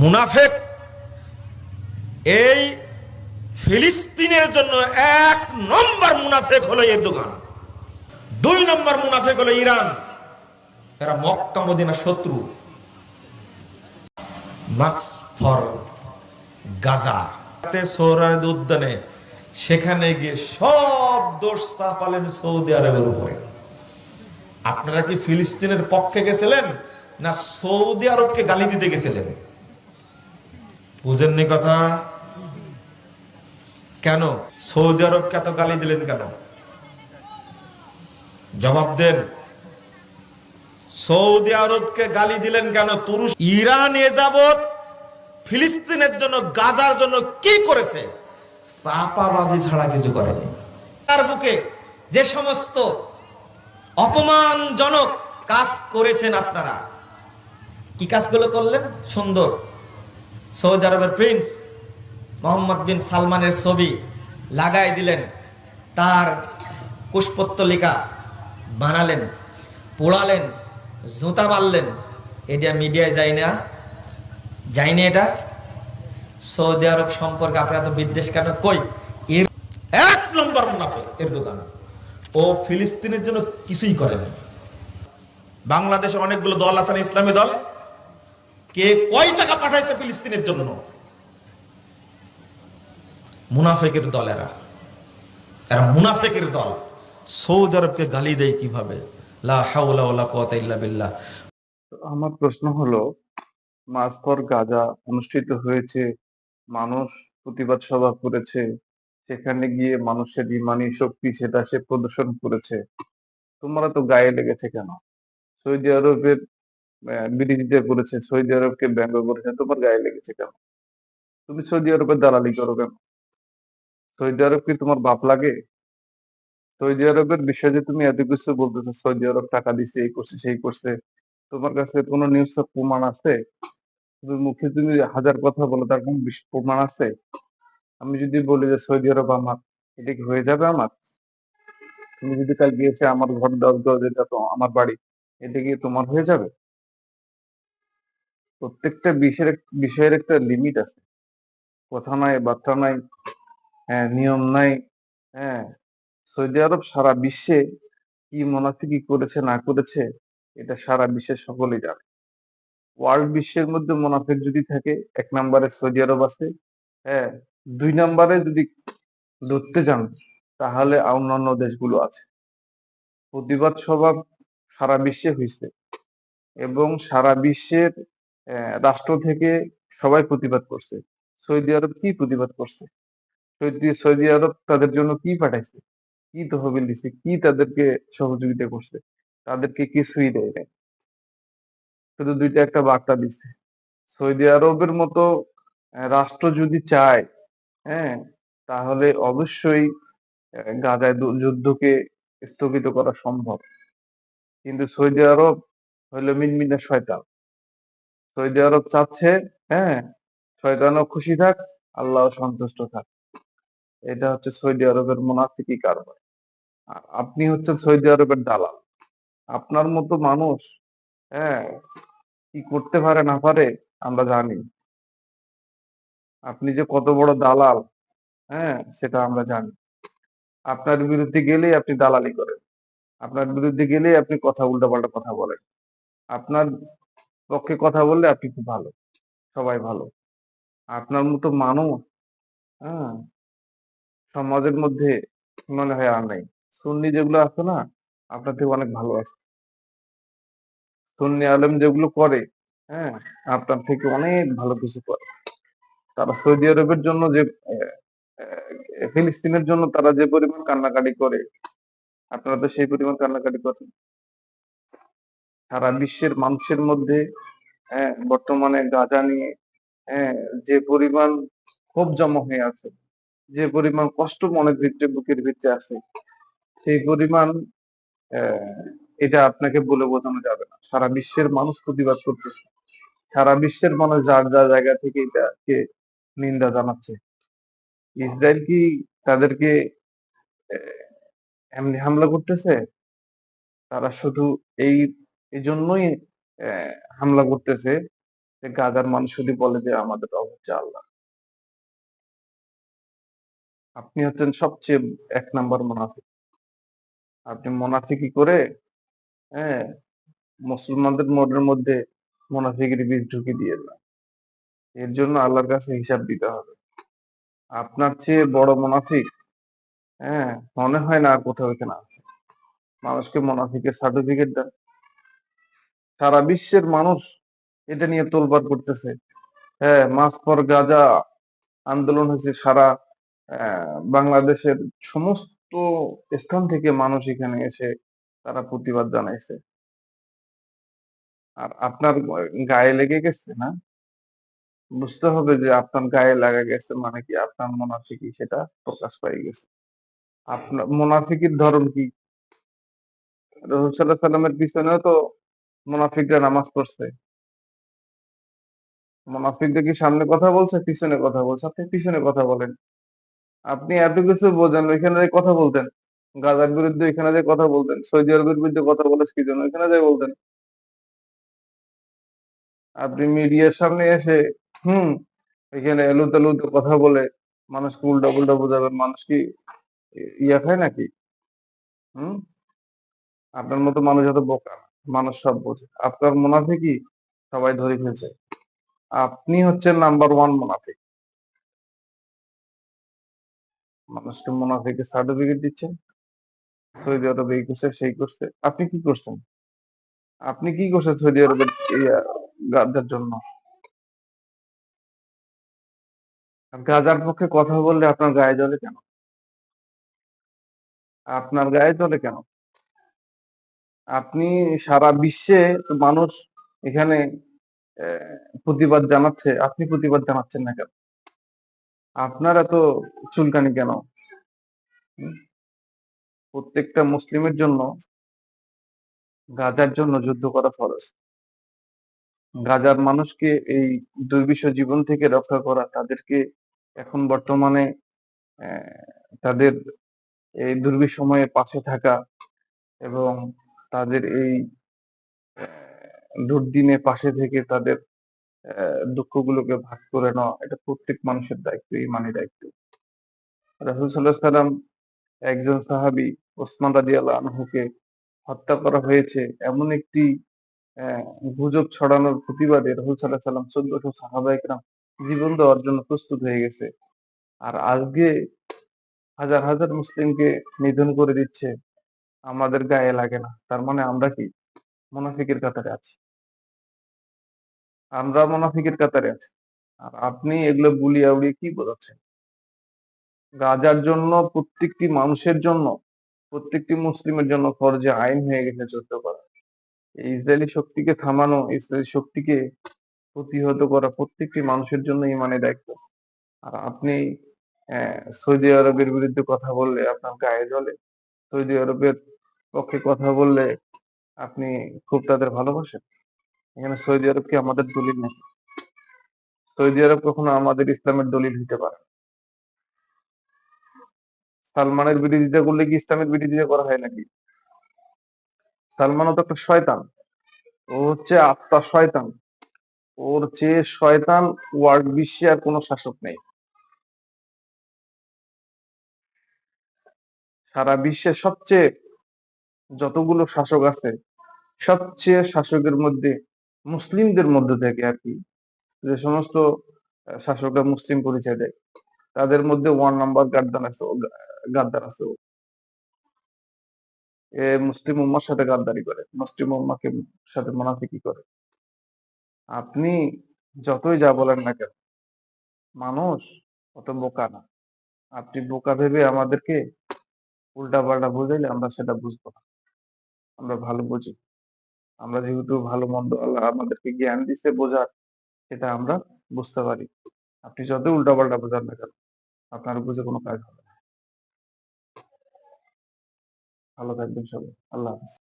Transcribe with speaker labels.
Speaker 1: মুনাফেক। এই ফিলিস্তিনের জন্য এক নম্বর মুনাফেক হলো এরদোগান দুই নম্বর মুনাফেক হলো ইরান। এরা মক্কা মদিনা শত্রু। গাজা। উদ্যানে, সেখানে গিয়ে সব দোষ চাপালেন সৌদি আরবের উপরে। আপনারা কি ফিলিস্তিনের পক্ষে গেছিলেন না সৌদি আরবকে গালি দিতে গেছিলেন? বুঝেননি কথা? কেন? সৌদি আরবকে এত গালি দিলেন কেন? জবাব দেন। সৌদি আরবকে গালি দিলেন কেন? তুরুষ ইরান এ ফিলিস্তিনের জন্য, গাজার জন্য কি করেছে? চাপাবাজি ছাড়া কিছু করেনি। তার বুকে যে সমস্ত অপমানজনক কাজ করেছেন আপনারা, কি কাজগুলো করলেন? সুন্দর। সৌদি আরবের প্রিন্স মোহাম্মদ বিন সালমানের ছবি লাগাই দিলেন। তার কুশপত্তলিকা বানালেন, পোড়ালেন, জুতা মারলেন এটা মিডিয়ায় যায় না যায়নি এটা। সৌদি আরব সম্পর্কে আপনারা তো বিদ্বেষ কেন? কই? এর এক নম্বর মুনাফেক এর দোকান ও ফিলিস্তিনের জন্য কিছুই করেনি বাংলাদেশে অনেকগুলো দল আছে, ইসলামী দল। কে কয় টাকা পাঠাইছে ফিলিস্তিনের জন্য? মুনাফেকের দল এরা। এরা মুনাফেকের দল। সৌদি আরবকে গালি দেয় কীভাবে?
Speaker 2: আমার প্রশ্ন হলো মাস ফর গাজা অনুষ্ঠিত হয়েছে, মানুষ প্রতিবাদ সভা করেছে, সেখানে গিয়ে মানুষের ইমানি শক্তি সেটা সে প্রদর্শন করেছে। তোমরা তো গায়ে লেগেছে কেন? সৌদি আরবের বিরোধিতা করেছে সৌদি আরবকে ব্যঙ্গ করেছে। তোমার গায়ে লেগেছে কেন? তুমি সৌদি আরবের দালালি করো কেন? সৌদি আরব কি তোমার বাপ লাগে? সৌদি আরবের বিষয়ে তুমি এত কিছু বলতেছো, সৌদি আরব টাকা দিছে, এই করছে, সেই করছে, তোমার কাছে কোনো নিউজ প্রমাণ আছে? তুমি মুখে তুমি হাজার কথা বলো, তার কোন প্রমাণ আছে? আমি যদি বলি যে সৌদি আরব আমার, এটা কি হয়ে যাবে আমার? তুমি যদি কাল গিয়েছে আমার ঘর দশ গজ যেটা তো আমার বাড়ি, এটা কি তোমার হয়ে যাবে? প্রত্যেকটা বিষয়ের বিষয়ের একটা লিমিট আছে। কথা নাই, বার্তা নাই হ্যাঁ নিয়ম নাই হ্যাঁ। সৌদি আরব সারা বিশ্বে কি মুনাফিকি করেছে, না করেছে, এটা সারা বিশ্বের সকলেই জানে। ওয়ার্ল্ড বিশ্বের মধ্যে মুনাফিক যদি থাকে, এক নম্বরে সৌদি আরব আছে হ্যাঁ। দুই নম্বরে যদি ধরতে যান তাহলে অন্যান্য দেশগুলো আছে। প্রতিবাদ স্বভাব সারা বিশ্বে হয়েছে এবং সারা বিশ্বের রাষ্ট্র থেকে সবাই প্রতিবাদ করছে। সৌদি আরব কি প্রতিবাদ করছে? সৌদি আরব তাদের জন্য কি পাঠাইছে? কি তহবিল দিছে? কি তাদেরকে সহযোগিতা করছে? তাদেরকে কিছুই দেয় নাই। শুধু দুইটা একটা বার্তা দিছে। সৌদি আরবের মতো রাষ্ট্র যদি চায় হ্যাঁ তাহলে অবশ্যই গাজায় যুদ্ধকে স্থগিত করা সম্ভব। কিন্তু সৌদি আরব হইল মিনমিনা শয়তান। সৌদি আরব চাচ্ছে হ্যাঁ? শয়তানও খুশি থাক আল্লাহ সন্তুষ্ট থাক। এটা হচ্ছে সৌদি আরবের মুনাফিকি কারবার। আর আপনি হচ্ছেন সৌদি আরবের দালাল। আপনার মতো মানুষ হ্যাঁ কি করতে পারে না পারে, আমরা জানি। আপনি যে কত বড় দালাল হ্যাঁ সেটা আমরা জানি। আপনার বিরুদ্ধে গেলেই আপনি দালালি করেন। আপনার বিরুদ্ধে গেলেই আপনি কথা, উল্টাপাল্টা কথা বলেন। আপনার পক্ষে কথা বললে আপনি খুব ভালো। সবাই ভালো। আপনার মতো মানুষ হ্যাঁ সমাজের মধ্যে মনে হয় আর নাই। সুন্নি যেগুলো আছে না, আপনার থেকে অনেক ভালো আছে। সুন্নি আলেম যেগুলো করে হ্যাঁ আপনার থেকে অনেক ভালো কিছু করে। তারা সৌদি আরবের জন্য যে ফিলিস্তিনের জন্য তারা যে পরিমাণ কান্নাকাটি করে, আপনারা তো সেই পরিমাণ কান্নাকাটি করেন। সারা বিশ্বের মানুষের মধ্যে হ্যাঁ বর্তমানে গাঁজা নিয়ে হ্যাঁ যে পরিমাণ ক্ষোভ জমা হয়ে আছে, যে পরিমাণ কষ্ট মনের ভিতরে, বুকের ভিতরে আছে, সেই পরিমাণ এটা আপনাকে বলে বোঝানো যাবে না। সারা বিশ্বের মানুষ প্রতিবাদ করতেছে। সারা বিশ্বের মানুষ যার যার জায়গা থেকে এটাকে নিন্দা জানাচ্ছে। ইসরায়েল কি তাদেরকে এমনি হামলা করতেছে? তারা শুধু এই এই জন্যই হামলা করতেছে যে গাজার মানুষ যদি বলে যে আমাদের রব হচ্ছে আল্লাহ। আপনি হচ্ছেন সবচেয়ে এক নাম্বার মুনাফিক। আপনি মুনাফিকি করে হ্যাঁ মুসলমানদের মনের মধ্যে মুনাফিকের বীজ ঢুকে দিয়ে না এর জন্য আল্লাহর কাছে হিসাব দিতে হবে। আপনার চেয়ে বড় মুনাফিক হ্যাঁ মনে হয় না আর কোথাও এখানে আছে। মানুষকে মুনাফিকের সার্টিফিকেট দেন। সারা বিশ্বের মানুষ এটা নিয়ে তোলপাড় করতেছে। হ্যাঁ মাস পর গাজা আন্দোলন হয়েছে সারা বাংলাদেশের সমস্ত স্থান থেকে মানুষ এখানে এসে তারা প্রতিবাদ জানাইছে। আর আপনার গায়ে লেগে গেছে না? বুঝতে হবে যে আপনার গায়ে লাগা গেছে মানে কি আপনার মোনাফিকি সেটা প্রকাশ পাই গেছে। আপনার মোনাফিকির ধরন কি? রসুল সাল্লাহ সাল্লামের পিছনেও তো মোনাফিকরা নামাজ পড়ছে। মোনাফিকরা কি সামনে কথা বলছে? পিছনে কথা বলছে। আপনি পিছনে কথা বলেন। আপনি এত কিছু বোঝেন ওইখানে যে কথা বলতেন। গাজার বিরুদ্ধে এখানে যে কথা বলতেন। সৌদি আরবের বিরুদ্ধে কথা বলেছ কি জন্য ওইখানে যে বলতেন। আপনি মিডিয়ার সামনে এসে, হুম, এখানে এলু তেলুতে কথা বলে মানুষকে উল্টা পুল্টা বোঝাবেন। মানুষ কি ইয়া খায় নাকি? হুম? আপনার মতো মানুষ এত বোকা না। মানুষ সব বোঝে আপনার মুনাফিকই সবাই ধরে ফেলছে। আপনি হচ্ছেন নাম্বার ওয়ান মুনাফিক। মানুষকে মুনাফিকের সার্টিফিকেট দিচ্ছেন, সৌদি আরবে এই করছে, সেই করছে। আপনি কি করছেন? আপনি কি করছেন সৌদি আরবের গাজার জন্য? গাজার পক্ষে কথা বললে আপনার গায়ে জলে কেন? আপনার গায়ে জ্বলে কেন? আপনি সারা বিশ্বে মানুষ এখানে প্রতিবাদ জানাচ্ছে। আপনি প্রতিবাদ জানাচ্ছেন না কেন? আপনার এত চুলকানি কেন? প্রত্যেকটা মুসলিমের জন্য গাজার জন্য যুদ্ধ করা ফরজ। গাজার মানুষকে এই দুর্বিষহ জীবন থেকে রক্ষা করা, তাদেরকে এখন বর্তমানে তাদের এই দুর্বিষ সময়ে পাশে থাকা এবং তাদের এই দুর্দিনে পাশে থেকে তাদের দুঃখগুলোকে ভাগ করে নেওয়া, এটা প্রত্যেক মানুষের দায়িত্ব, ইমানি দায়িত্ব। রাসুল সাল্লাহ সাল্লাম একজন সাহাবী ওসমান রাজি আল্লাহ আনহুকে হত্যা করা হয়েছে এমন একটি গুজব ছড়ানোর প্রতিবাদে রসুল সাল্লাহ সাল্লাম চোদ্দশো সাহাবা একরাম জীবন দেওয়ার জন্য প্রস্তুত হয়ে গেছে। আর আজকে হাজার হাজার মুসলিমকে নিধন করে দিচ্ছে আমাদের গায়ে লাগে না। তার মানে আমরা কি? মুনাফিকের কাতারে আছি। আমরা মুনাফিকের কাতারে আছি। আর আপনি এগুলো বুলিয়ে উড়িয়ে কি বোঝাচ্ছেন? গাজার জন্য, প্রত্যেকটি মানুষের জন্য, প্রত্যেকটি মুসলিমের জন্য ফরজে আইন হয়ে গেছে যুদ্ধ করা। এই ইসরায়েলি শক্তিকে থামানো ইসরায়েলি শক্তিকে প্রতিহত করা প্রত্যেকটি মানুষের জন্য ইমানে দায়িত্ব। আর আপনি সৌদি আরবের বিরুদ্ধে কথা বললে আপনার গায়ে জ্বলে। সৌদি আরবের পক্ষে কথা বললে আপনি খুব তাদের ভালোবাসেন। এখানে সৌদি আরব কি আমাদের দলিল নাকি? সৌদি আরব কখনো আমাদের ইসলামের দলিল হতে পারে সালমানের বিরোধিতা করলে কি ইসলামের বিরোধিতা করা হয় নাকি? সালমানও তো একটা শয়তান। ও হচ্ছে আত্মা শয়তান। ওর চেয়ে শয়তান ওয়ার্ল্ড বিশ্বে আর কোনো শাসক নেই। সারা বিশ্বের সবচেয়ে যতগুলো শাসক আছে, সবচেয়ে শাসকের মধ্যে, মুসলিমদের মধ্যে থেকে আর কি, যে সমস্ত শাসকরা মুসলিম পরিচয় দেয়, তাদের মধ্যে ওয়ান নাম্বার গাদ্দার আছে গাদ্দার আছে। এ মুসলিম উম্মার সাথে গাদ্দারি করে, মুসলিম উম্মাকে সাথে মুনাফিকি করে। আপনি যতই যা বলেন না কেন, মানুষ অত বোকা না। আপনি বোকা ভেবে আমাদেরকে উল্টা পাল্টা বুঝাইলে আমরা সেটা বুঝব না। আমরা ভালো বুঝি। আমরা যেহেতু ভালো মন্দ আল্লাহ আমাদেরকে জ্ঞান দিছে বোঝার, সেটা আমরা বুঝতে পারি। আপনি যত উল্টা পাল্টা বোঝান না কেন, আপনার বুঝে কোনো কাজ হবে না। ভালো থাকবেন সবাই। আল্লাহ হাফেজ।